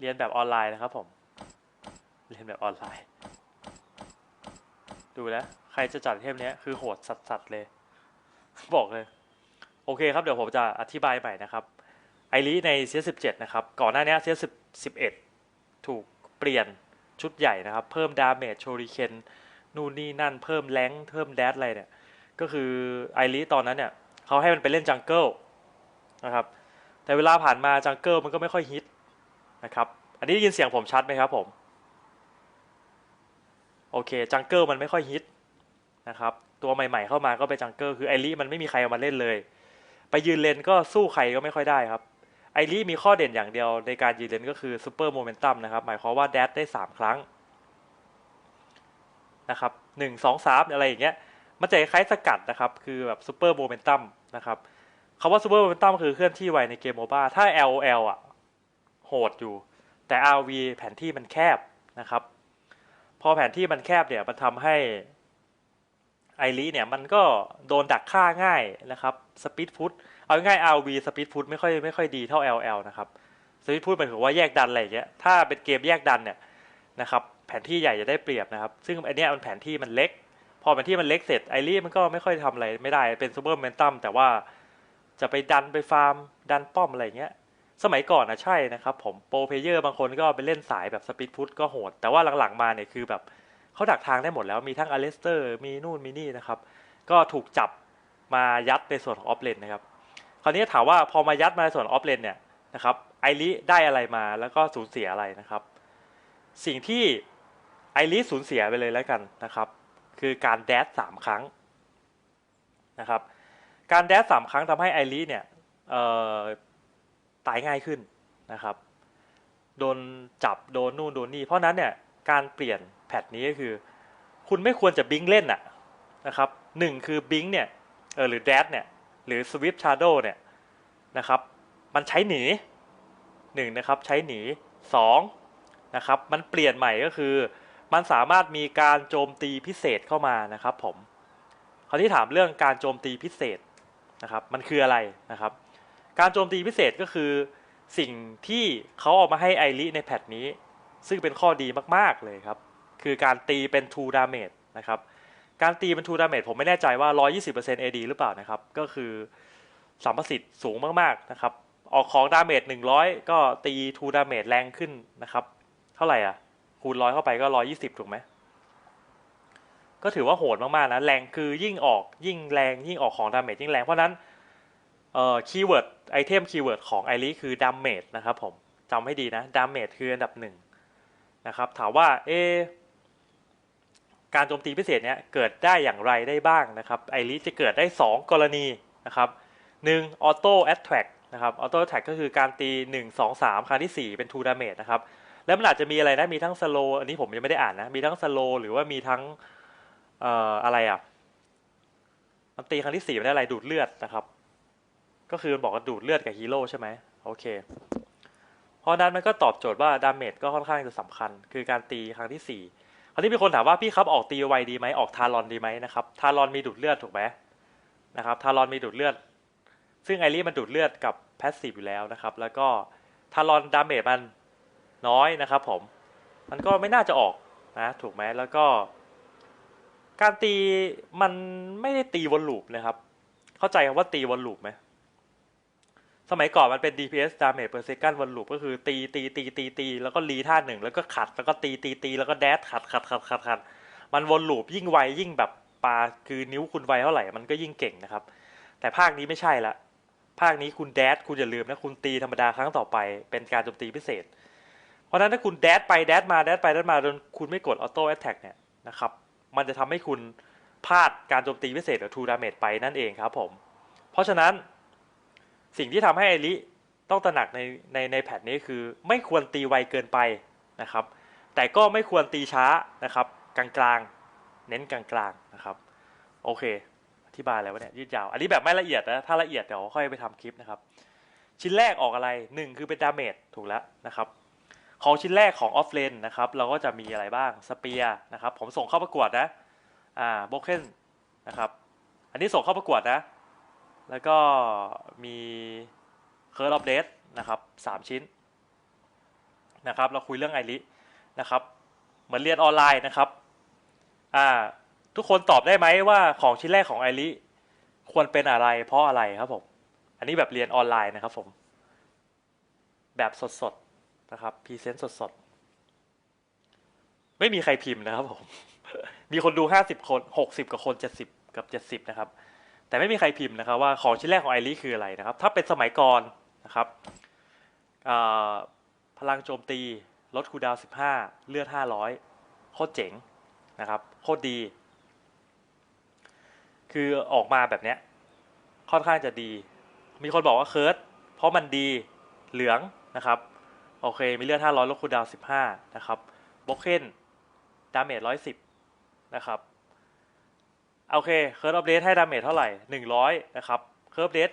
เรียนแบบออนไลน์นะครับผม เรียนแบบออนไลน์ ดูแล้ว ใครจะจัดเทมเนี้ยคือโหดสัสๆเลย บอกเลย โอเคครับ เดี๋ยวผมจะอธิบายใหม่นะครับ ไอรีในเซียสิบเจ็ดนะครับ ก่อนหน้านี้เซียสิบสิบเอ็ดถูกเปลี่ยนชุดใหญ่นะครับ เพิ่มดาเมจโชริเคนนู่นนี่นั่น เพิ่มแรงเพิ่มแดดอะไรเนี่ย ก็คือไอรีตอนนั้นเนี่ยเขาให้มันไปเล่นจังเกิลนะครับ แต่เวลาผ่านมาจังเกิลมันก็ไม่ค่อยฮิต นะครับ อันนี้ได้ยินเสียงผมชัดไหมครับผม โอเค จังเกิลมันไม่ค่อยฮิตนะครับ ตัวใหม่ๆเข้ามาก็ไปนจังเกิลคือไอรีมันไม่มีใครเอามาเล่นเลย ไปยืนเลนก็สู้ใครก็ไม่ค่อยได้ครับ ไอรีมีข้อเด่นอย่างเดียวในการยืนเลนก็คือซูเปอร์โมเมนตัมนะครับ หมายความว่าแดดได้สามครั้งนะครับหนึ่งสองสามอะไรอย่างเงี้ย มันจะคล้ายสกัดนะครับ คือแบบซูเปอร์โมเมนตัมนะครับคำว่าซูเปอร์โมเมนตัมคือเคลื่อนที่ไวในเกมโมบ้าถ้า LOL อะ โหดอยู่ แต่ RV แผนที่มันแคบนะครับ พอแผนที่มันแคบเนี่ยมันทำให้ไอรีเนี่ยมันก็โดนดักฆ่าง่ายนะครับสปีดฟุตเอาง่าย RV สปีดฟุตไม่ค่อยไม่ค่อยดีเท่า LL นะครับสปีดฟุตหมายถึงว่าแยกดันอะไรอย่างเงี้ยถ้าเป็นเกมแยกดันเนี่ยนะครับแผนที่ใหญ่จะได้เปรียบนะครับ ซึ่งอันเนี้ยมันแผนที่มันเล็ก พอแผนที่มันเล็กเสร็จไอรีมันก็ไม่ค่อยทำอะไรไม่ได้เป็นซูเปอร์เมนตัมแต่ว่าจะไปดันไปฟาร์มดันป้อมอะไรเงี้ย สมัยก่อนนะใช่นะครับผมโปรเพเยอร์บางคนก็ไปเล่นสายแบบสปีดพุทก็โหด แต่ว่าหลังๆมาเนี่ยคือแบบเขาดักทางได้หมดแล้วมีทั้งอเลสเตอร์มีนู่นมีนี่นะครับ ก็ถูกจับมายัดในส่วนของออฟเลนนะครับ คราวนี้ถามว่าพอมายัดมาในส่วนออฟเลนเนี่ยนะครับไอริได้อะไรมาแล้วก็สูญเสียอะไรนะครับ สิ่งที่ไอริสูญเสียไปเลยแล้วกันนะครับ คือการแดดสามครั้งนะครับ การแดดสามครั้งทำให้ไอริเนี่ย ตายง่ายขึ้นนะครับ โดนจับโดนนู่นโดนนี่ เพราะนั้นเนี่ยการเปลี่ยนแพทนี้ก็คือ คุณไม่ควรจะบิงเล่นอะนะครับหนึ่งคือบิงเนี่ยเออหรือแดดเนี่ยหรือสวิฟชาร์โดเนี่ยนะครับ มันใช้หนีหนึ่งนะครับใช้หนีสองนะครับ มันเปลี่ยนใหม่ก็คือ มันสามารถมีการโจมตีพิเศษเข้ามานะครับ ผมคราวที่ถามเรื่องการโจมตีพิเศษนะครับ มันคืออะไรนะครับ การโจมตีพิเศษก็คือ สิ่งที่เขาเอามาให้ไอริในแพทนี้ ซึ่งเป็นข้อดีมากๆเลยครับ คือการตีเป็น2 damage นะครับ การตีเป็น2 damage ผมไม่แน่ใจว่า 120% AD หรือเปล่านะครับ ก็คือสัมประสิทธิ์สูงมากๆนะครับ ออกของดาเมจ100 ก็ตี2 damage แรงขึ้นนะครับ เท่าไหร่อะ คูณร้อยเข้าไปก็ 120 ถูกไหมก็ถือว่าโหดมากๆนะแรงคือยิ่งออกยิ่งแรงยิ่งออกของดาเมจยิ่งแรงเพราะนั้น เอ่อคีย์เวิร์ดไอเทมคีย์เวิร์ดของไอริคือดามเมจนะครับผมจำให้ดีนะดามเมจคืออันดับหนึ่งนะครับถามว่าเอการโจมตีพิเศษเนี้ยเกิดได้อย่างไรได้บ้างนะครับไอริจะเกิดได้ 2 กรณีนะครับหนึ่งออโต้แอตแทกนะครับออโต้แทกก็คือการตี 1 2 3 ครั้งที่ 4 เป็น2ดาเมจนะครับแล้วมันอาจจะมีอะไรนะมีทั้งสโลอันนี้ผมยังไม่ได้อ่านนะมีทั้งสโลหรือว่ามีทั้งเอ่ออะไรอะมันตีครั้งที่4มันได้อะไรดูดเลือดนะครับ ก็คือมันบอกว่าดูดเลือดกับฮีโร่ใช่ไหมโอเค เพราะนั้นมันก็ตอบโจทย์ว่าดาเมจก็ค่อนข้างจะสำคัญ คือการตีครั้งที่สี่คราวนี้มีคนถามว่าพี่ครับออกตีไวดีไหมออกทารอนดีไหมนะครับทารอนมีดูดเลือดถูกไหมนะครับทารอนมีดูดเลือด ซึ่งไอรีมันดูดเลือดกับแพสซีฟอยู่แล้วนะครับ แล้วก็ทารอนดาเมจมันน้อยนะครับผม มันก็ไม่น่าจะออกนะถูกไหมแล้วก็ การตีมันไม่ได้ตีวนลูปนะครับ เข้าใจคำว่าตีวนลูปไหม สมัยก่อนมันเป็น DPS damage per second วนลูปก็คือตีตีตีตีตีแล้วก็รีท่าหนึ่งแล้วก็ขัดแล้วก็ตีตีตีแล้วก็แดดขัดขัดขัดขัดขัดมันวนลูปยิ่งไวยิ่งแบบปลาคือนิ้วคุณไวเท่าไหร่มันก็ยิ่งเก่งนะครับ แต่ภาคนี้ไม่ใช่ละภาคนี้คุณแดดคุณอย่าลืมนะคุณตีธรรมดาครั้งต่อไป เป็นการโจมตีพิเศษ เพราะฉะนั้นถ้าคุณแดดไปแดดมาแดดไปแดดมาจนคุณไม่กดออโต้แอตแทกเนี่ยนะครับมันจะทำให้คุณพลาดการโจมตีพิเศษหรือ2 damage ไปนั่นเองครับผม เพราะฉะนั้น สิ่งที่ทำให้อริต้องตระหนักในในในแพทนี้คือ ไม่ควรตีไวเกินไปนะครับ แต่ก็ไม่ควรตีช้านะครับ กลางๆ เน้นกลางๆนะครับ โอเคอธิบายอะไรวะเนี่ยยืดยาว อันนี้แบบไม่ละเอียดนะถ้าละเอียดเดี๋ยวค่อยไปทำคลิปนะครับ ชิ้นแรกออกอะไรหนึ่งคือเป็นดาเมจถูกแล้วนะครับ ของชิ้นแรกของออฟเลนนะครับ เราก็จะมีอะไรบ้างสเปียนะครับ ผมส่งเข้าประกวดนะอ่าโบเคนนะครับ อันนี้ส่งเข้าประกวดนะ แล้วก็มีเคิร์ดออฟเดสนะครับสามชิ้นนะครับเราคุยเรื่องไอรินะครับเหมือนเรียนออนไลน์นะครับอ่าทุกคนตอบได้ไหมว่าของชิ้นแรกของไอริควรเป็นอะไร เพราะอะไรครับผม อันนี้แบบเรียนออนไลน์นะครับผมแบบสดๆนะครับพรีเซนต์สดๆไม่มีใครพิมพ์นะครับผมมีคนดูห้าสิบคนหกสิบกับคนเจ็ดสิบกับเจ็ดสิบนะครับ แต่ไม่มีใครพิมพ์นะครับว่าของชิ้นแรกของไอริคืออะไรนะครับ ถ้าเป็นสมัยก่อนนะครับพลังโจมตีลดคูดาวน์สิบห้าเลือดห้าร้อยโคตรเจ๋งนะครับ โคตรดี คือออกมาแบบเนี้ยค่อนข้างจะดี มีคนบอกว่าเคิร์ดเพราะมันดีเหลืองนะครับ โอเค มีเลือดห้าร้อยลดคูดาวน์สิบห้านะครับบล็อกเคนดาเมจร้อยสิบนะครับ โอเคเคิร์ฟอัปเดตให้ดาเมจเท่าไหร่หนึ่งร้อยนะครับเคิร์ฟเดต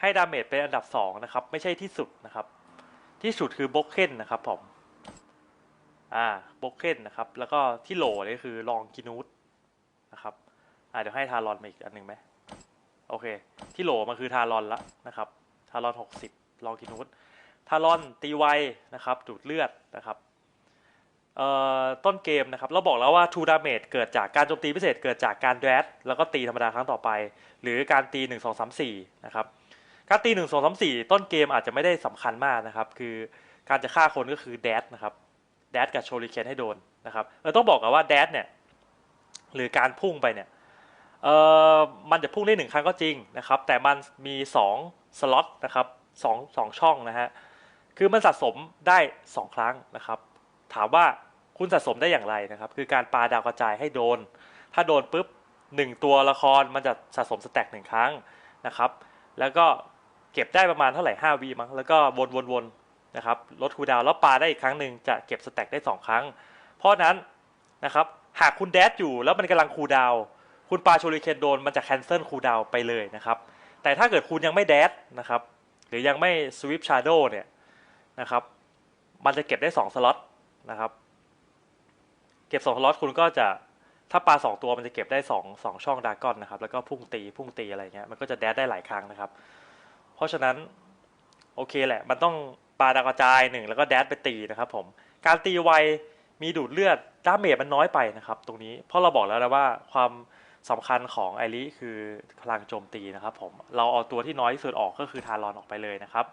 ให้ดาเมจเป็นอันดับสองนะครับไม่ใช่ที่สุดนะครับที่สุดคือบล็อกเคนนะครับผมอ่าบล็อกเคนนะครับแล้วก็ที่โหลนี่คือลองกินูตนะครับอ่าเดี๋ยวให้ทารอนมาอีกอันหนึ่งไหมโอเค ที่โหลมันคือทารอนละนะครับทารอนหกสิบลองกินูตทารอนตีไวนะครับดูดเลือดนะครับ ต้นเกมนะครับเราบอกแล้วว่า2 damage เกิดจากการโจมตีพิเศษเกิดจากการแดดแล้วก็ตีธรรมดาครั้งต่อไป หรือการตี 1 2 3 4นะครับการตี 1 2 3 4 ต้นเกมอาจจะไม่ได้สำคัญมากนะครับ คือการจะฆ่าคนก็คือแดดนะครับแดดกับโชลิเคนให้โดนนะครับเออต้องบอกกันว่าแดดเนี่ยหรือการพุ่งไปเนี่ยเออมันจะพุ่งได้หนึ่งครั้งก็จริงนะครับ แต่มันมี2สล็อตนะครับสองสองช่องนะฮะคือมันสะสมได้สองครั้งนะครับ ถามว่า คุณสะสมได้อย่างไรนะครับ คือการปาดาวกระจายให้โดน ถ้าโดนปุ๊บหนึ่งตัวละครมันจะสะสมสแต็กหนึ่งครั้งนะครับ แล้วก็เก็บได้ประมาณเท่าไหร่5วีมั้งแล้วก็วนวนวนนะครับลดคูดาวแล้วปาได้อีกครั้งหนึ่งจะเก็บสแต็กได้ 2 ครั้ง เพราะนั้นนะครับหากคุณแดดอยู่แล้วมันกำลังคูดาวคุณปาโชลิเคนโดนมันจะแคนเซิลคูดาวไปเลยนะครับ แต่ถ้าเกิดคุณยังไม่แดดนะครับ หรือยังไม่สวิปชาร์โดเนี่ยนะครับ มันจะเก็บได้ 2 สล็อตนะครับ เก็บสองสล็อตคุณก็จะถ้าปลาสองตัวมันจะเก็บได้สองสองช่องดากอนนะครับ แล้วก็พุ่งตีพุ่งตีอะไรเงี้ยมันก็จะแดดได้หลายครั้งนะครับ เพราะฉะนั้นโอเคแหละ มันต้องปลาดาวกระจายหนึ่งแล้วก็แดดไปตีนะครับ ผม การตีไวมีดูดเลือดดาเมจมันน้อยไปนะครับ ตรงนี้เพราะเราบอกแล้วนะว่าความสำคัญของไอริคือพลังโจมตีนะครับผมเราเอาตัวที่น้อยที่สุดออกก็คือทารอนออกไปเลยนะครับ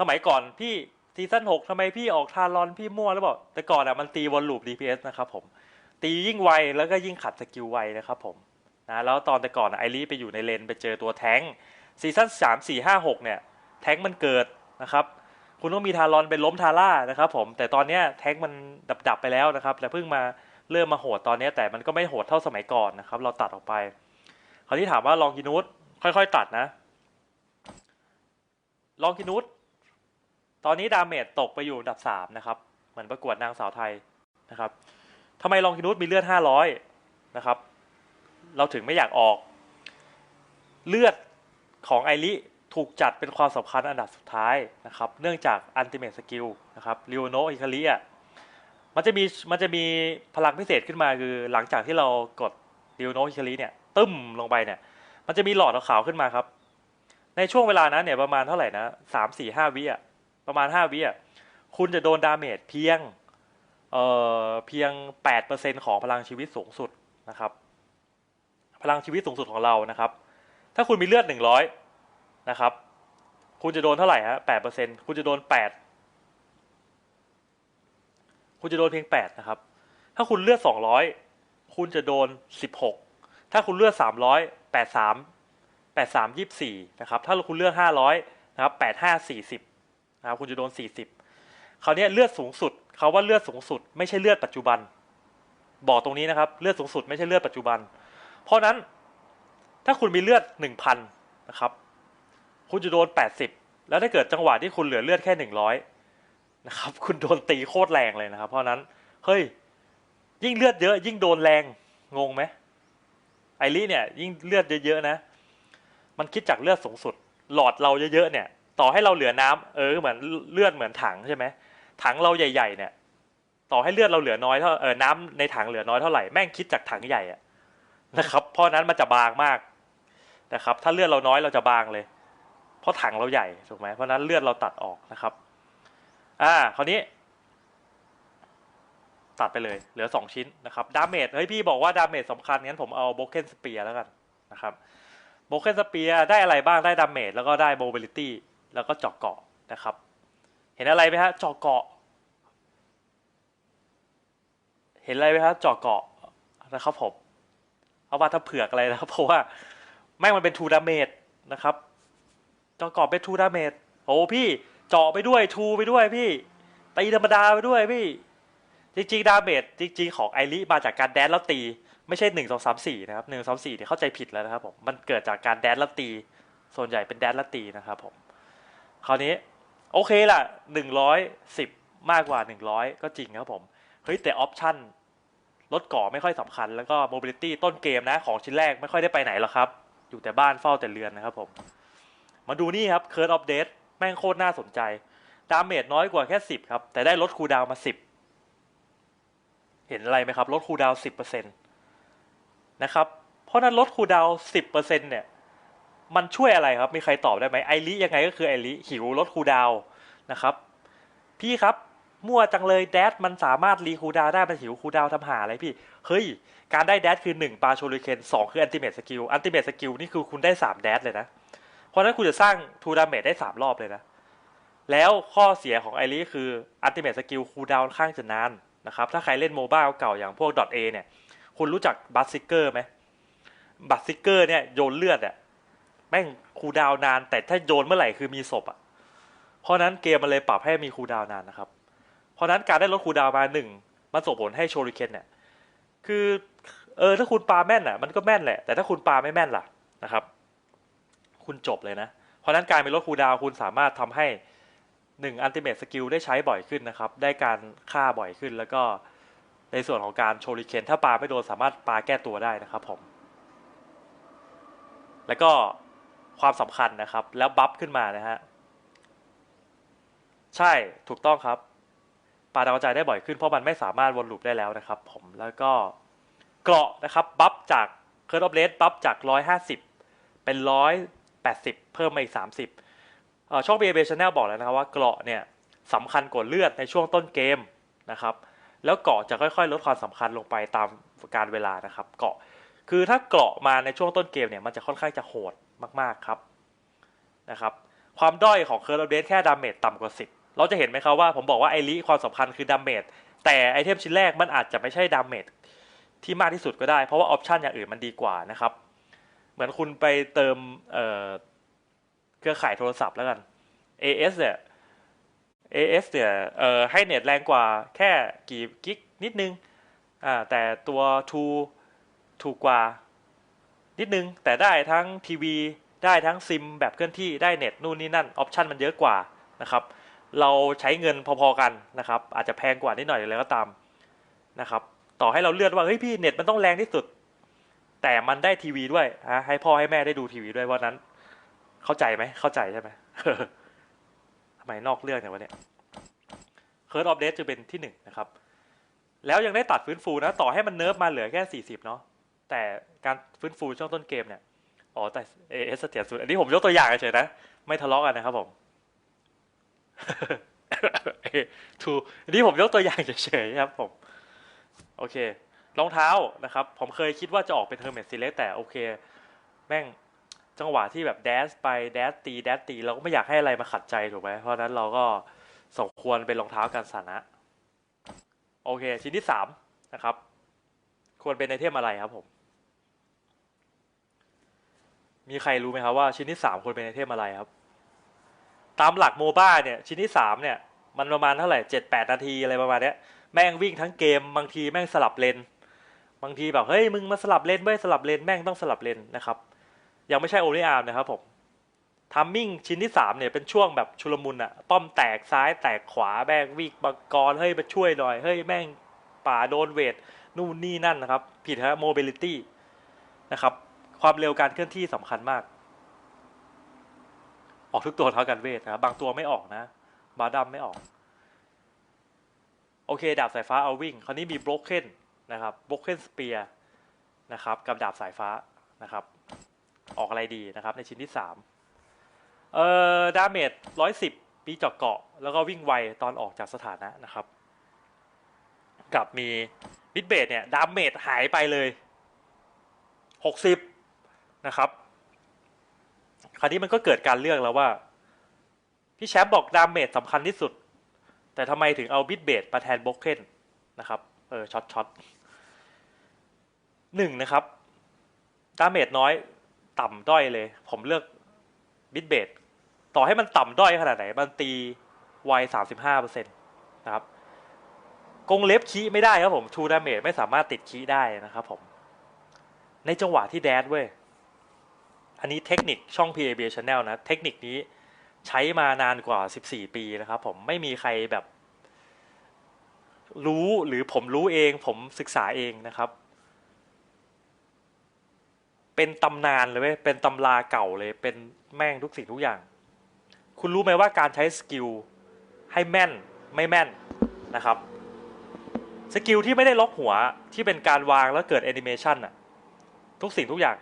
สมัยก่อนพี่ ซีซั่นหกทำไมพี่ออกทารอนพี่มั่วหรือเปล่าแต่ก่อนอะมันตีวอลลูป DPS นะครับผม ตียิ่งไวแล้วก็ยิ่งขัดสกิลไวนะครับผมนะแล้วตอนแต่ก่อนไอรีไปอยู่ในเลนไปเจอตัวแท้งซีซั่นสามสี่ห้าหกเนี่ย แท้งมันเกิดนะครับคุณต้องมีทารอนเป็นล้มทาร่านะครับผมแต่ตอนเนี้ยแท้งมันดับดับไปแล้วนะครับแต่เพิ่งมาเริ่มมาโหดตอนเนี้ยแต่มันก็ไม่โหดเท่าสมัยก่อนนะครับ เราตัดออกไปคราวนี้ถามว่าลองกินูตค่อยๆ ตัดนะ ลองกินูต ตอนนี้ดาเมจตกไปอยู่อันดับสามนะครับ เหมือนประกวดนางสาวไทยนะครับทำไมลองกินูตมีเลือดห้าร้อยนะครับ เราถึงไม่อยากออก เลือดของไอริถูกจัดเป็นความสำคัญอันดับสุดท้ายนะครับ เนื่องจากอันติเม e สกิลนะครับริวโนอิคาริอะมันจะมีมันจะมีพลังพิเศษขึ้นมาคือหลังจากที่เรากดริวโนอิคาริเนี่ย ตึ้มลงไปเนี่ย มันจะมีหลอดขาวขึ้นมาครับ ในช่วงเวลานั้นเนี่ยประมาณเท่าไหร่นะสามสี่ห้าวิอะ ประมาณห้าวิอะคุณจะโดนดาเมจเพียงเอ่อเพียงแปดเปอร์เซ็นของพลังชีวิตสูงสุดนะครับ พลังชีวิตสูงสุดของเรานะครับ ถ้าคุณมีเลือดหนึ่งร้อยนะครับ คุณจะโดนเท่าไหร่ฮะแปดเปอร์เซ็นคุณจะโดนแปดคุณจะโดนเพียงแปดนะครับ ถ้าคุณเลือดสองร้อยคุณจะโดนสิบหกถ้าคุณเลือดสามร้อยแปดสามแปดสามยี่สี่นะครับ ถ้าคุณเลือดห้าร้อยนะครับแปดห้าสี่สิบ นะครับคุณจะโดนสี่สิบคราวนี้เลือดสูงสุดเขาว่าเลือดสูงสุด ไม่ใช่เลือดปัจจุบัน บอกตรงนี้นะครับ เลือดสูงสุดไม่ใช่เลือดปัจจุบัน เพราะนั้นถ้าคุณมีเลือดหนึ่งพันนะครับ คุณจะโดนแปดสิบแล้วถ้าเกิดจังหวะที่คุณเหลือเลือดแค่หนึ่งร้อยนะครับ คุณโดนตีโคตรแรงเลยนะครับ เพราะนั้น เฮ้ย ยิ่งเลือดเยอะยิ่งโดนแรง งงไหมไอรี่เนี่ย ยิ่งเลือดเยอะๆนะ มันคิดจากเลือดสูงสุด หลอดเราเยอะๆเนี่ย ต่อให้เราเหลือน้ำเออเหมือนเลือดเหมือนถังใช่ไหมถังเราใหญ่ ๆ เนี่ย ต่อให้เลือดเราเหลือน้อยเท่าเออน้ำในถังเหลือน้อยเท่าไหร่แม่งคิดจากถังใหญ่อะนะครับ เพราะนั้นมันจะบางมากนะครับ ถ้าเลือดเราน้อยเราจะบางเลย เพราะถังเราใหญ่ถูกไหมเพราะนั้นเลือดเราตัดออกนะครับ อ่าคราวนี้ ตัดไปเลย เหลือสองชิ้นนะครับดาเมจเฮ้ยพี่บอกว่าดาเมจสำคัญงั้นผมเอาโบเกนสเปียแล้วกันนะครับโบเกนสเปียได้อะไรบ้างได้ดาเมจแล้วก็ได้โมบิลิตี้ แล้วก็เจาะเกาะนะครับ เห็นอะไรไหมฮะเจาะเกาะ เห็นอะไรไหมครับเจาะเกาะนะครับผมเอามาทำเผือกอะไรนะครับเพราะว่าแม่งมันเป็นทูดาเมจนะครับเจาะเกาะเป็นทูดาเมจโอ้พี่เจาะไปด้วยทูไปด้วยพี่ตีธรรมดาไปด้วยพี่ จริงๆดาเมจจริงๆของไอริมาจากการแดนแล้วตีไม่ใช่หนึ่งสองสามสี่นะครับหนึ่งสองสี่เนี่ยเข้าใจผิดแล้วนะครับผมมันเกิดจากการแดนแล้วตี ส่วนใหญ่เป็นแดนแล้วตีนะครับผม คราวนี้โอเคล่ะหนึ่งร้อยสิบมากกว่าหนึ่งร้อยก็จริงครับผม เฮ้ยแต่ออปชั่นลดก่อไม่ค่อยสำคัญแล้วก็โมบิลิตี้ต้นเกมนะ ของชิ้นแรกไม่ค่อยได้ไปไหนหรอกครับ อยู่แต่บ้านเฝ้าแต่เรือนนะครับผม มาดูนี่ครับเคิร์ดออฟเดตแม่งโคตรน่าสนใจ ดาเมจน้อยกว่าแค่สิบครับ แต่ได้ลดคูดาวมาสิบเห็นอะไรไหมครับลดคูดาวน์สิบเปอร์เซ็นตนะครับ เพราะนั้นลดคูดาวน์สิบเปอร์เซ็นเนี่ย มันช่วยอะไรครับมีใครตอบได้ไหมไอริยังไงก็คือไอริหิวลดคูดาวนะครับ พี่ครับมั่วจังเลยแดดมันสามารถรีคูดาวได้มันหิวคูดาวทำหาอะไรพี่ เฮ้ย การได้แดดคือ1ปาโชลิเคน2คืออันติเม e สกิลอันติเม e สกิลนี่คือคุณได้3แดดเลยนะ เพราะนั้นคุณจะสร้างทูดาเมจได้3รอบเลยนะ แล้วข้อเสียของไอรีคืออันติเม e สกิลคูดาวค่อนข้างจะนานนะครับ ถ้าใครเล่นโมบ้าเก่าอย่างพวก .a เนี่ย คุณรู้จักบัตซิเกอร์ไหมบัตซิเกอร์เนี่ยโยนเลือดอะ ม่งคูดาวนาน แต่ถ้าโยนเมื่อไหร่คือมีศพอะเพราะนั้นเกมมันเลยปรับให้มีคูดาวนานนะครับ เพราะนั้นการได้ลดคูดาวมาหนึ่งมันส่งผลให้โชริเคนเนี่ยคือเออถ้าคุณปาแม่นอะมันก็แม่นแหละ แต่ถ้าคุณปาไม่แม่นล่ะนะครับ คุณจบเลยนะ เพราะนั้นการมีลดคูดาวคุณสามารถทำให้หนึ่งอันติเม e สกิลได้ใช้บ่อยขึ้นนะครับ ได้การฆ่าบ่อยขึ้นแล้วก็ในส่วนของการโชริเคนถ้าปาไม่โดนสามารถปาแก้ตัวได้นะครับผม แล้วก็ ความสำคัญนะครับ แล้วบัฟขึ้นมานะฮะใช่ถูกต้องครับปาดาวกระจายได้บ่อยขึ้นเพราะมันไม่สามารถวนลูปได้แล้วนะครับ ผมแล้วก็เกราะนะครับบัฟจากเคิร์ดออฟเลสบัฟจากร้อยห้าสิบเป็นร้อยแปดสิบเพิ่มมาอีกสามสิบช่องเบเบชแนลบอกแล้วนะครับว่าเกราะเนี่ยสำคัญกว่าเลือดในช่วงต้นเกมนะครับแล้วเกาะจะค่อยๆ ลดความสำคัญลงไปตามการเวลานะครับ เกาะคือถ้าเกาะมาในช่วงต้นเกมเนี่ยมันจะค่อนข้างจะโหด มากๆครับนะครับความด้อยของเคิร์ดออฟเลสแค่ดาเมจต่ำกว่าสิบเราจะเห็นไหมครับว่าผมบอกว่าไอริความสำคัญคือดาเมจแต่ไอเทมชิ้นแรกมันอาจจะไม่ใช่ดาเมจที่มากที่สุดก็ได้ เพราะว่าออปชันอย่างอื่นมันดีกว่านะครับ เหมือนคุณไปเติมเเครือข่ายโทรศัพท์แล้วกัน AS เนี่ย AS เนี่ยให้เน็ตแรงกว่าแค่กี่กิกนิดนึงแต่ตัว2ถูกกว่า นิดนึง แต่ได้ทั้งทีวีได้ทั้งซิมแบบเคลื่อนที่ได้เน็ตนู่นนี่นั่นออปชันมันเยอะกว่านะครับเราใช้เงินพอๆกันนะครับอาจจะแพงกว่านิดหน่อยอะไรก็ตามนะครับต่อให้เราเลือกว่าเฮ้ยพี่เน็ตมันต้องแรงที่สุด แต่มันได้ทีวีด้วยฮะให้พ่อให้แม่ได้ดูทีวีด้วยเพราะนั้น เข้าใจไหมเข้าใจใช่ไหมทำไมนอกเรื่องอย่างวะเนี่ยเคิร์ดออฟเดตจะเป็นที่หนึ่งนะครับแล้วยังได้ตัดฟื้นฟูนะ ต่อให้มันเนิร์ฟมาเหลือแค่สี่สิบเนาะ แต่การฟื้นฟูช่วงต้นเกมเนี่ยอ๋อแต่เอสเสถียรสุดอันนี้ผมยกตัวอย่างเฉยๆนะไม่ทะเลาะกันนะครับผมทูอันนี้ผมยกตัวอย่างเฉยๆครับผม โอเครองเท้านะครับ ผมเคยคิดว่าจะออกเป็นเทอร์เมสซีเล็กแต่โอเค แม่งจังหวะที่แบบแดสไปแดสตีแดสตี เราก็ไม่อยากให้อะไรมาขัดใจถูกไหมเพราะฉะนั้นเราก็สมควรเป็นรองเท้ากันสานะ โอเค ชิ้นที่สามนะครับ ควรเป็นไอเทมอะไรครับผม มีใครรู้ไหมครับว่าชิ้นที่สามควรเป็นไอเทมอะไรครับ ตามหลักโมบ้าเนี่ยชิ้นที่สามเนี่ยมันประมาณเท่าไหร่เจ็ดแปดนาทีอะไรประมาณเนี้ยแม่งวิ่งทั้งเกมบางทีแม่งสลับเลน บางทีแบบเฮ้ยมึงมาสลับเลนเว้ยสลับเลนแม่งต้องสลับเลนนะครับ ยังไม่ใช่โอลิอาร์มนะครับผมทัมมิ่งชิ้นที่สามเนี่ยเป็นช่วงแบบชุลมุนอะป้อมแตกซ้ายแตกขวาแม่งวิ่งบังกรเฮ้ยมาช่วยหน่อยเฮ้ยแม่งป่าโดนเวท นู่นนี่นั่นนะครับ ผิดฮะโมบิลิตี้นะครับ ความเร็วการเคลื่อนที่สำคัญมาก ออกทุกตัวเท่ากันเวทนะครับบางตัวไม่ออกนะ บาดัมไม่ออก โอเค ดาบสายฟ้าเอาวิ่ง คราวนี้มีบล็อกเคนนะครับบล็อกเคนสเปียร์นะครับ กับดาบสายฟ้านะครับ ออกอะไรดีนะครับ ในชิ้นที่สามเอ่อดาเมจร้อยสิบปีเจาะเกาะ แล้วก็วิ่งไวตอนออกจากสถานะนะครับ กับมี บิดเบดเนี่ยดาเมจหายไปเลยหกสิบนะครับ คราวนี้มันก็เกิดการเลือกแล้วว่า พี่แชมป์บอกดาเมจสำคัญที่สุด แต่ทำไมถึงเอาบิดเบดมาแทนบล็อกเคนนะครับ เออช็อตช็อตหนึ่งนะครับ ดาเมจน้อยต่ำด้อยเลย ผมเลือกบิดเบดต่อให้มันต่ำด้อยขนาดไหน มันตีไวสามสิบห้าเปอร์เซ็นต์นะครับ กงเล็บคีไม่ได้ครับผมทูดาเมจไม่สามารถติดคีได้นะครับผมในจังหวะที่แดดเว้ย อันนี้เทคนิคช่อง PAB Channel นะ เทคนิคนี้ใช้มานานกว่า 14 ปีนะครับผมไม่มีใครแบบ รู้หรือผมรู้เอง ผมศึกษาเองนะครับ เป็นตำนานเลยเว้ย เป็นตำราเก่าเลย เป็นแม่งทุกสิ่งทุกอย่าง คุณรู้ไหมว่าการใช้สกิลให้แม่นไม่แม่นนะครับ สกิลที่ไม่ได้ล็อกหัวที่เป็นการวางแล้วเกิดแอนิเมชันอะทุกสิ่งทุกอย่าง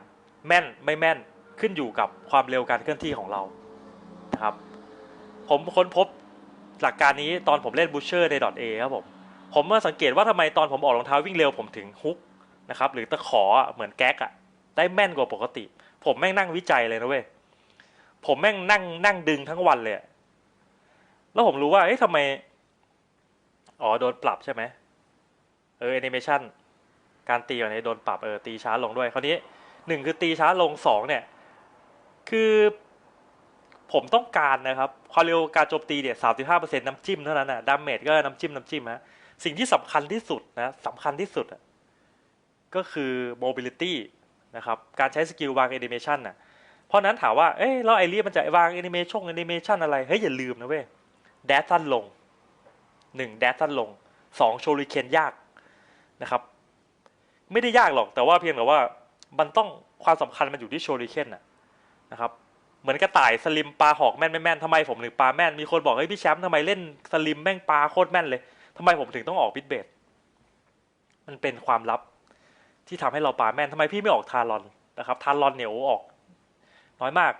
แม่นไม่แม่นขึ้นอยู่กับความเร็วการเคลื่อนที่ของเรานะครับ ผมค้นพบหลักการนี้ตอนผมเล่นบูชเชอร์ใน .a ครับผมผมมาสังเกตว่าทำไมตอนผมออกรองเท้าวิ่งเร็วผมถึงฮุกนะครับหรือตะขอเหมือนแก๊กอะได้แม่นกว่าปกติ ผมแม่งนั่งวิจัยเลยนะเว้ยผมแม่งนั่งนั่งดึงทั้งวันเลย แล้วผมรู้ว่าเอ๊ะทำไม อ๋อโดนปรับใช่ไหม เออแอนิเมชันการตีของนี้โดนปรับเออตีช้าลงด้วยคราวนี้หนึ่งคือตีช้าลงสองเนี่ย คือผมต้องการนะครับความเร็วการโจมตีเนี่ยสามสิบห้าเปอร์เซ็นต์น้ำจิ้มเท่านั้นนะดาเมจก็น้ำจิ้มน้ำจิ้มฮะสิ่งที่สำคัญที่สุดนะสำคัญที่สุดก็คือ mobility นะครับการใช้สกิลวางแอนิเมชันน่ะเพราะนั้นถามว่าเอ้ยแล้วไอรีมันจะวางแอนิเมชันแอนิเมชันอะไร เฮ้ย อย่าลืมนะเว้ยแดดสั้นลงหนึ่งแดดสั้นลงสองโชลิเคนยาก นะครับ ไม่ได้ยากหรอกแต่ว่าเพียงแต่ว่ามันต้องความสำคัญมันอยู่ที่โชลิเคนนะครับเหมือนกระต่ายสลิมปลาหอกแม่นไม่แม่นทำไมผมถึงปลาแม่นมีคนบอกเฮ้ยพี่แชมป์ทำไมเล่นสลิมแม่งปลาโคตรแม่นเลยทำไมผมถึงต้องออกบิดเบดมันเป็นความลับที่ทำให้เราปลาแม่นทำไมพี่ไม่ออกทารอนนะครับ ทารอนเนี่ยออก น้อยมาก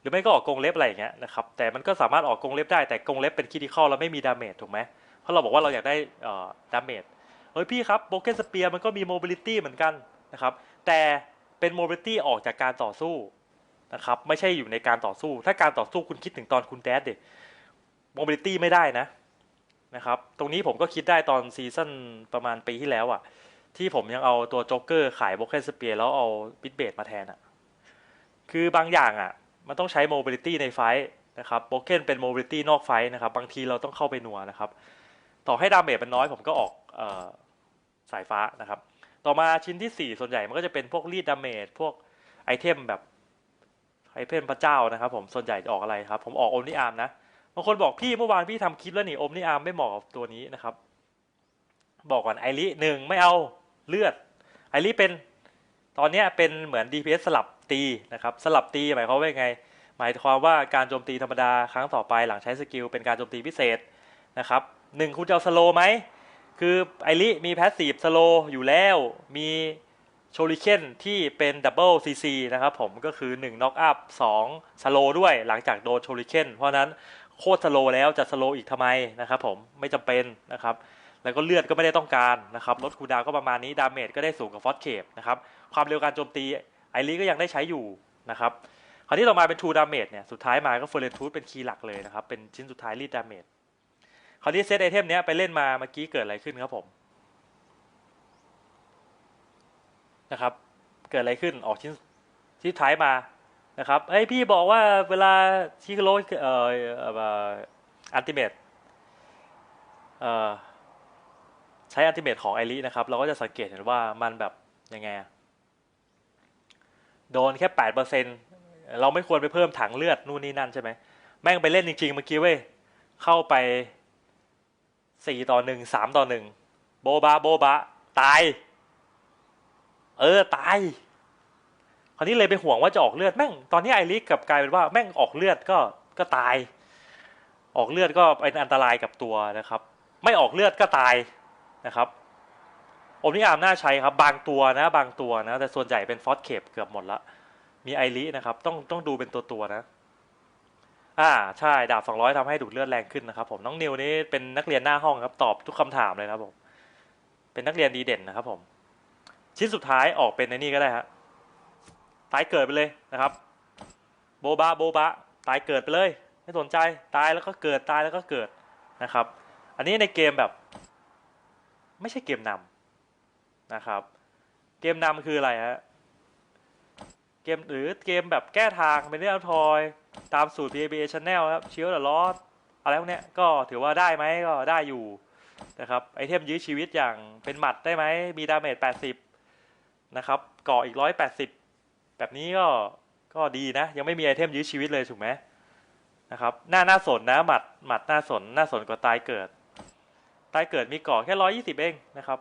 หรือไม่ก็ออกกรงเล็บอะไรอย่างเงี้ยนะครับ แต่มันก็สามารถออกกรงเล็บได้แต่กรงเล็บเป็นคิดิคอลแล้วไม่มีดาเมจถูกไหมเพราะเราบอกว่าเราอยากได้ดาเมจ เฮ้ยพี่ครับโบเกนสเปียร์มันก็มีโมบิลิตี้เหมือนกันนะครับ แต่เป็นโมบิลิตี้ออกจากการต่อสู้นะครับ ไม่ใช่อยู่ในการต่อสู้ ถ้าการต่อสู้คุณคิดถึงตอนคุณแดดเด็โมบิลิตี้ไม่ได้นะนะครับ ตรงนี้ผมก็คิดได้ตอนซีซั่นประมาณปีที่แล้วอะที่ผมยังเอาตัวโจ๊กเกอร์ขายโบเกนสเปียร์แล้วเอาบิทเบดมาแทนอะคือบางอย่างอะมันต้องใช้โมบิลิตี้ในไฟท์นะครับโบเกนเป็นโมบิลิตี้นอกไฟท์นะครับ บางทีเราต้องเข้าไปนัวนะครับ ต่อให้ดาเมจมันน้อยผมก็ออกสายฟ้านะครับ ต่อมาชิ้นที่ 4 ส่วนใหญ่มันก็จะเป็นพวกรีดดาเมจพวกไอเทมแบบไอเทมพระเจ้านะครับ ผมส่วนใหญ่จะออกอะไรครับ ผมออกโอมนิอาร์มนะบางคนบอกพี่เมื่อวานพี่ทำคลิปแล้วนี่โอมนิอาร์มไม่เหมาะกับตัวนี้นะครับ บอกก่อนไอริหนึ่งไม่เอาเลือดไอริเป็นตอนนี้เป็นเหมือน DPS สลับตีนะครับสลับตีหมายความว่าไง หมายความว่าการโจมตีธรรมดาครั้งต่อไปหลังใช้สกิลเป็นการโจมตีพิเศษนะครับหนึ่งคุณจะเอาสโลไหม คือไอริมีแพสซีฟสโลอยู่แล้ว มีโชลิเคนที่เป็นดับเบิลซีซีนะครับผมก็คือ1น็อกอัพ2สโลด้วยหลังจากโดนโชลิเคนเพราะนั้นโคตรสโลแล้วจะสโลอีกทำไมนะครับผมไม่จำเป็นนะครับ แล้วก็เลือดก็ไม่ได้ต้องการนะครับลดคูดาวก็ประมาณนี้ ดาเมจก็ได้สูงกับฟอสเคปนะครับความเร็วการโจมตีไอริก็ยังได้ใช้อยู่นะครับคราวนี้ต่อมาเป็นทูดาเมจเนี่ยสุดท้ายมาก็เฟอร์เรนทูธเป็นคีย์หลักเลยนะครับเป็นชิ้นสุดท้ายรีดดาเมจาวนี้เซตไอเทมเนี้ยไปเล่นมาเมื่อกี้เกิดอะไรขึ้นครับผมนะครับ เกิดอะไรขึ้นออกชิ้นที่ท้ายมานะครับไอยพี่บอกว่าเวลาชิคโรเอ่อเอ่ออันติเมตเอ่อใช้อันติเมตของไอรินะครับ เราก็จะสังเกตเห็นว่ามันแบบยังไงโดนแค่แปดเปอร์เซ็นเราไม่ควรไปเพิ่มถังเลือดนู่นนี่นั่นใช่ไหมแม่งไปเล่นจริงๆเมื่อกี้เว้ยเข้าไป สี่ต่อหนึ่งสามต่อหนึ่งโบบาโบบาตาย เออตายคราวนี้เลยไปห่วงว่าจะออกเลือดแม่งตอนนี้ไอริกกับกลายเป็นว่าแม่งออกเลือดก็ก็ตาย ออกเลือดก็เป็นอันตรายกับตัวนะครับ ไม่ออกเลือดก็ตายนะครับโอมนิอามน่าใช้ครับ บางตัวนะ บางตัวนะ แต่ส่วนใหญ่เป็นฟอสเคปเกือบหมดละมีไอรินะครับ ต้องต้องดูเป็นตัวตัวนะ อ่าใช่ดาบสองร้อยทำให้ดูดเลือดแรงขึ้นนะครับ ผมน้องนิวนี่เป็นนักเรียนหน้าห้องครับตอบทุกคำถามเลยนะครับผม เป็นนักเรียนดีเด่นนะครับ ผม ชิ้นสุดท้ายออกเป็นในนี่ก็ได้ฮะตายเกิดไปเลยนะครับ โบบะโบบะตายเกิดไปเลย ไม่สนใจตายแล้วก็เกิดตายแล้วก็เกิดนะครับ อันนี้ในเกมแบบ ไม่ใช่เกมนำนะครับ เกมนำคืออะไรฮะเกมหรือเกมแบบแก้ทางเป็นเรื่องทอยตามสูตร PABA Channel ครับเชียร์ลอสอะไรพวกเนี้ยก็ถือว่าได้ไหมก็ได้อยู่นะครับไอเทมยื้อชีวิตอย่างเป็นหมัดได้ไหมมีดาเมจ80 นะครับกาะอีก 180 แบบนี้ก็ก็ดีนะ ยังไม่มีไอเทมยื้อชีวิตเลยถูกไหมนะครับหน้าหน้าสนนะหมัดหมัดหน้าสนหน้าสนกว่าตายเกิด ตายเกิดมีกาะแค่ 120 เองนะครับ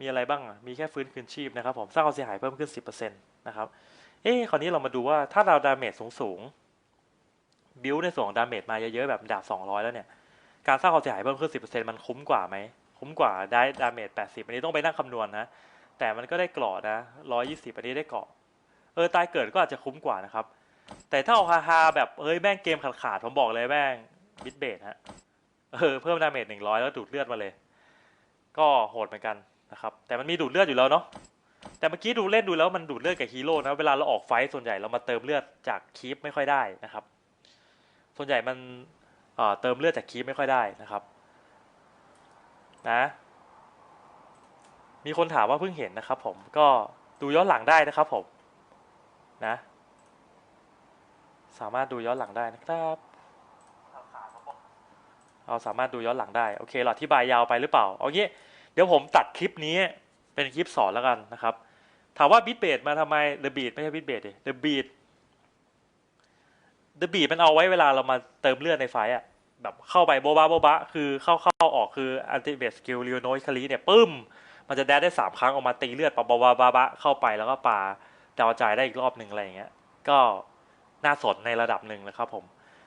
มีอะไรบ้างมีแค่ฟื้นคืนชีพนะครับผมสร้างความเสียหายเพิ่มขึ้น 10%นะครับ เอ๊ะคราวนี้เรามาดูว่าถ้าเราดาเมจสูงๆบิวในส่วนของดาเมจมาเยอะๆแบบดาบ200 แล้วเนี่ย การสร้างความเสียหายเพิ่มขึ้น 10%มันคุ้มกว่าไหม คุ้มกว่าได้ดาเมจ 80 อันนี้ต้องไปนั่งคำนวณนะแต่มันก็ได้กราะนะ 120 อันนี้ได้เกาะ เออ ตายเกิดก็อาจจะคุ้มกว่านะครับ แต่ถ้าเอาฮาๆแบบ เฮ้ย แม่งเกมขาดๆผมบอกเลยแม่งบิดเบสฮะ เออ เพิ่มดาเมจ 100 แล้วดูดเลือดมาเลย ก็โหดเหมือนกันนะครับ แต่มันมีดูดเลือดอยู่แล้วเนาะ แต่เมื่อกี้ดูเล่นดูแล้วมันดูดเลือดกับฮีโร่นะเวลาเราออกไฟส่วนใหญ่เรามาเติมเลือดจากคีปไม่ค่อยได้นะครับ ส่วนใหญ่มันเเติมเลือดจากคีปไม่ค่อยได้นะครับ นะ มีคนถามว่าเพิ่งเห็นนะครับ ผมก็ดูย้อนหลังได้นะครับ ผม นะ สามารถดูย้อนหลังได้นะครับเราสามารถดูย้อนหลังได้โอเคเราอธิบายยาวไปหรือเปล่าเอางี้เดี๋ยวผมตัดคลิปนี้เป็นคลิปสอนแล้วกันนะครับ ถามว่าบิทเบดมาทำไม The Beat ไม่ใช่บิทเบดดิ The Beat The Beat มันเอาไว้เวลาเรามาเติมเลือดในไฟอะแบบเข้าไปโบบะโบบะคือเข้าเข้าออกคือ Ultimate Skill เรียวโนยคารีเนี่ยปึ้ม มันจะแดดได้สามครั้งออกมาตีเลือดปะบะบะบะบะเข้าไปแล้วก็ปาดาวจ่ายได้อีกรอบหนึ่งอะไรอย่างเงี้ย ก็น่าสนในระดับหนึ่งนะครับผม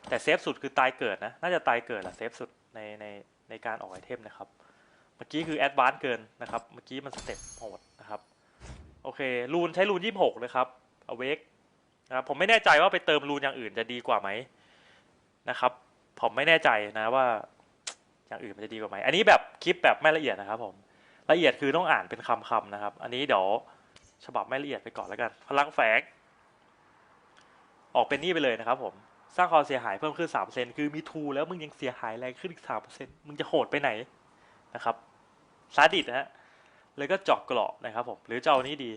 แต่เซฟสุดคือตายเกิดนะ น่าจะตายเกิดแหละเซฟสุดในในในการออกไอเทมนะครับ เมื่อกี้คือแอดวานซ์เกินนะครับ เมื่อกี้มันสเต็ปโหด โอเครูนใช้รูนยี่สิบหกเลยครับเอาเวกนะครับผมไม่แน่ใจว่าไปเติมรูนอย่างอื่นจะดีกว่าไหมนะครับ ผมไม่แน่ใจนะว่าอย่างอื่นมันจะดีกว่าไหมอันนี้แบบคลิปแบบไม่ละเอียดนะครับ ผมละเอียดคือต้องอ่านเป็นคำๆนะครับ อันนี้เดี๋ยวฉบับไม่ละเอียดไปก่อนแล้วกัน พลังแฝงออกเป็นนี่ไปเลยนะครับ ผมสร้างความเสียหายเพิ่มขึ้นสามเปอร์เซ็นคือมีทูแล้วมึงยังเสียหายแรงขึ้นอีกสามเปอร์เซ็นมึงจะโหดไปไหนนะครับซาดิสนะฮะ เลยก็เจาะเกราะนะครับผมหรือจะเอานี้ดี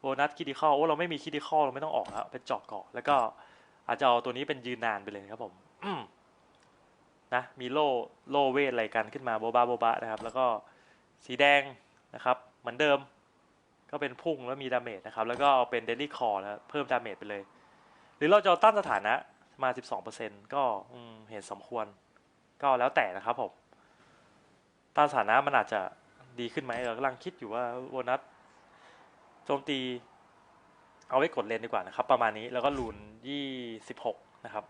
โบนัสคิดิคอลโอ้เราไม่มีคิดิคอลเราไม่ต้องออกแล้วเป็นเจาะเกราะแล้วก็อาจจะเอาตัวนี้เป็นยืนนานไปเลยครับผมอืมนะมีโล่โล่เวทอะไรกันขึ้นมาโบบาโบบะนะครับ แล้วก็สีแดงนะครับ เหมือนเดิม ก็เป็นพุ่งแล้วมีดาเมจนะครับ แล้วก็เอาเป็นเดลี่คอร์นะเพิ่มดาเมจไปเลย หรือเราจะเอาต้านสถานะมา 12%ก็เห็นสมควร ก็แล้วแต่นะครับผมต้านสถานะมันอาจจะ ดีขึ้นไหมเรากำลังคิดอยู่ว่าโบนัสโจมตี เอาไว้กดเลนดีกว่านะครับ ประมาณนี้แล้วก็ลูน26นะครับ